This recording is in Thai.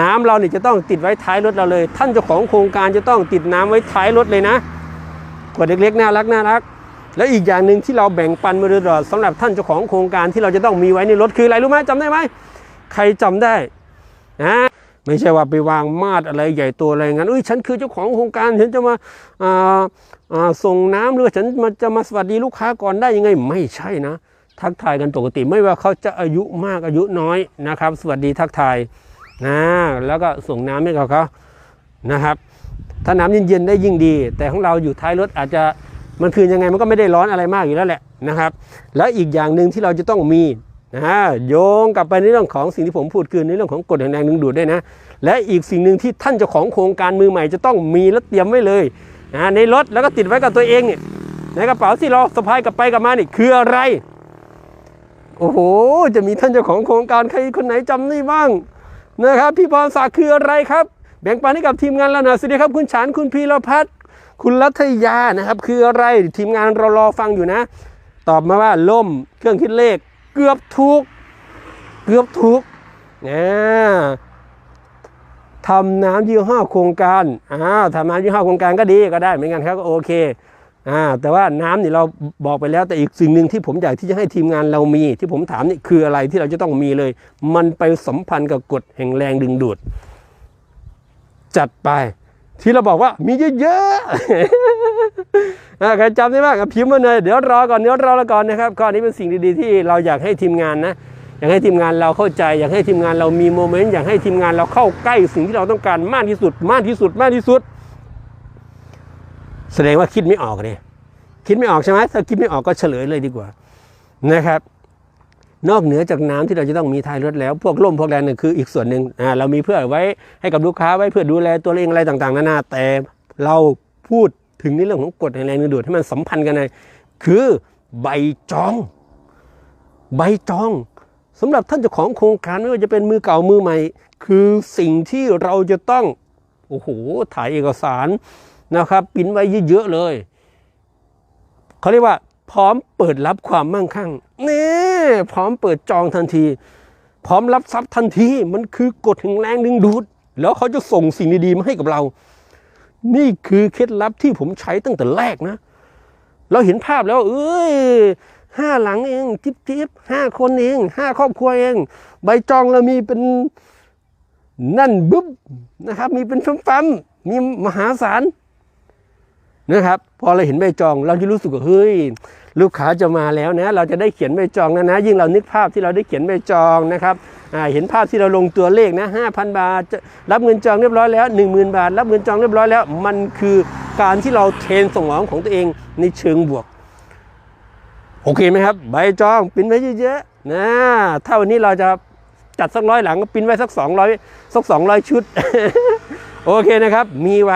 น้ำเราเนี่ยจะต้องติดไว้ท้ายรถเราเลย ท่านเจ้าของโครงการจะต้องติดน้ำไว้ท้ายรถเลยนะขวดเล็กๆน่ารักน่ารัก แล้วอีกอย่างหนึ่งที่เราแบ่งปันมาโดยตลอดสำหรับท่านเจ้าของโครงการที่เราจะต้องมีไว้ในรถคืออะไรรู้ไหมจำได้ไหมใครจำได้นะไม่ใช่ว่าไปวางมาดอะไรใหญ่โตอะไรงั้นเอ้ยฉันคือเจ้าของโครงการฉันจะมาาาส่งน้ำหรือฉันมาจะมาสวัสดีลูกค้าก่อนได้ยังไงไม่ใช่นะ ทักทายกันปกติไม่ว่าเขาจะอายุมากอายุน้อยนะครับ สวัสดีทักทาย นะแล้วก็ส่งน้ำให้กับเขานะครับ ถ้าน้ำเย็นๆได้ยิ่งดี แต่ของเราอยู่ท้ายรถอาจจะมันคือยังไงมันก็ไม่ได้ร้อนอะไรมากอยู่แล้วแหละนะครับ แล้วอีกอย่างหนึ่งที่เราจะต้องมีนะฮะโยงกลับไปในเรื่องของสิ่งที่ผมพูดคือในเรื่องของกฎแห่งแรงดึงดูดด้วยนะ และอีกสิ่งหนึ่งที่ท่านเจ้าของโครงการมือใหม่จะต้องมีและเตรียมไว้เลยนะในรถแล้วก็ติดไว้กับตัวเองเนี่ยในกระเป๋าที่เราสะพายกลับไปกลับมานี่คืออะไร โอ้โห จะมีท่านเจ้าของโครงการใครคนไหนจำได้บ้าง นะครับพี่พรศักดิ์คืออะไรครับ แบ่งปันให้กับทีมงานเราหน่อยสวัสดีครับ คุณฉานคุณพีรพัฒน์คุณรัตยานะครับ คืออะไรทีมงานเรารอฟังอยู่นะ ตอบมาว่าล่มเครื่องคิดเลข เกือบถูกเกือบถูกนะทำน้ำยี่ห้อโครงการอ้าวทำน้ำยี่ห้อโครงการก็ดีก็ได้เหมือนกันครับก็โอเค อ่าแต่ว่าน้ำนี่เราบอกไปแล้วแต่อีกสิ่งหนึ่งที่ผมอยากที่จะให้ทีมงานเรามี ที่ผมถามนี่คืออะไรที่เราจะต้องมีเลย มันไปสัมพันธ์กับกฎแห่งแรงดึงดูด จัดไป ที่เราบอกว่ามีเยอะๆอ่าใครจำได้บ้างพิมพ์มาเลยเดี๋ยวรอก่อนเดี๋ยวรอก่อนนะครับก็อันนี้เป็นสิ่งดีๆที่เราอยากให้ทีมงานนะอยากให้ทีมงานเราเข้าใจ อยากให้ทีมงานเรามีโมเมนต์อยากให้ทีมงานเราเข้าใกล้สิ่งที่เราต้องการมากที่สุด มากที่สุดมากที่สุด แสดงว่าคิดไม่ออกเนี่ยคิดไม่ออกใช่ไหมถ้าคิดไม่ออกก็เฉลยเลยดีกว่านะครับ นอกเหนือจากน้ำที่เราจะต้องมีท้ายรถแล้ว พวกล่มพวกแรงเนี่ยคืออีกส่วนหนึ่งอ่าเรามีเพื่อไว้ให้กับลูกค้าไว้เพื่อดูแลตัวเองอะไรต่างๆนานาแต่เราพูดถึงในเรื่องของกฎแห่งแรงดึงดูดให้มันสัมพันธ์กันเลยคือใบจอง ใบจองสำหรับท่านเจ้าของโครงการไม่ว่าจะเป็นมือเก่ามือใหม่ คือสิ่งที่เราจะต้องโอ้โหถ่ายเอกสาร นะครับปิ้นไว้เยอะๆเลยเขาเรียกว่าพร้อมเปิดรับความมั่งคั่งนี่พร้อมเปิดจองทันที พร้อมรับทรัพย์ทันทีมันคือกฎแห่งแรงดึงดูด แล้วเขาจะส่งสิ่งดีๆมาให้กับเรา นี่คือเคล็ดลับที่ผมใช้ตั้งแต่แรกนะ เราเห็นภาพแล้ว เอ้ยห้าหลังเองจิบจิบห้าคนเองห้าครอบครัวเอง ใบจองเรามีเป็นนั่นบึ๊บนะครับ มีเป็นฟัมๆมีมหาศาล นะครับ พอเราเห็นใบจองเราจะรู้สึกว่าเฮ้ยลูกค้าจะมาแล้วนะ เราจะได้เขียนใบจองนะนะ ยิ่งเรานึกภาพที่เราได้เขียนใบจองนะครับเห็นภาพที่เราลงตัวเลขนะห้าพันบาทจะรับเงินจองเรียบร้อยแล้ว 1 0,000 บาท รับเงินจองเรียบร้อยแล้ว มันคือการที่เราเทรนส่งของของตัวเองในเชิงบวก โอเคไหมครับ ใบจองปิ้นไว้เยอะๆนะถ้าวันนี้เราจะจัดสักร้อยหลังก็ปิ้นไว้สัก200สัก200 ชุด โอเคนะครับ มีไว้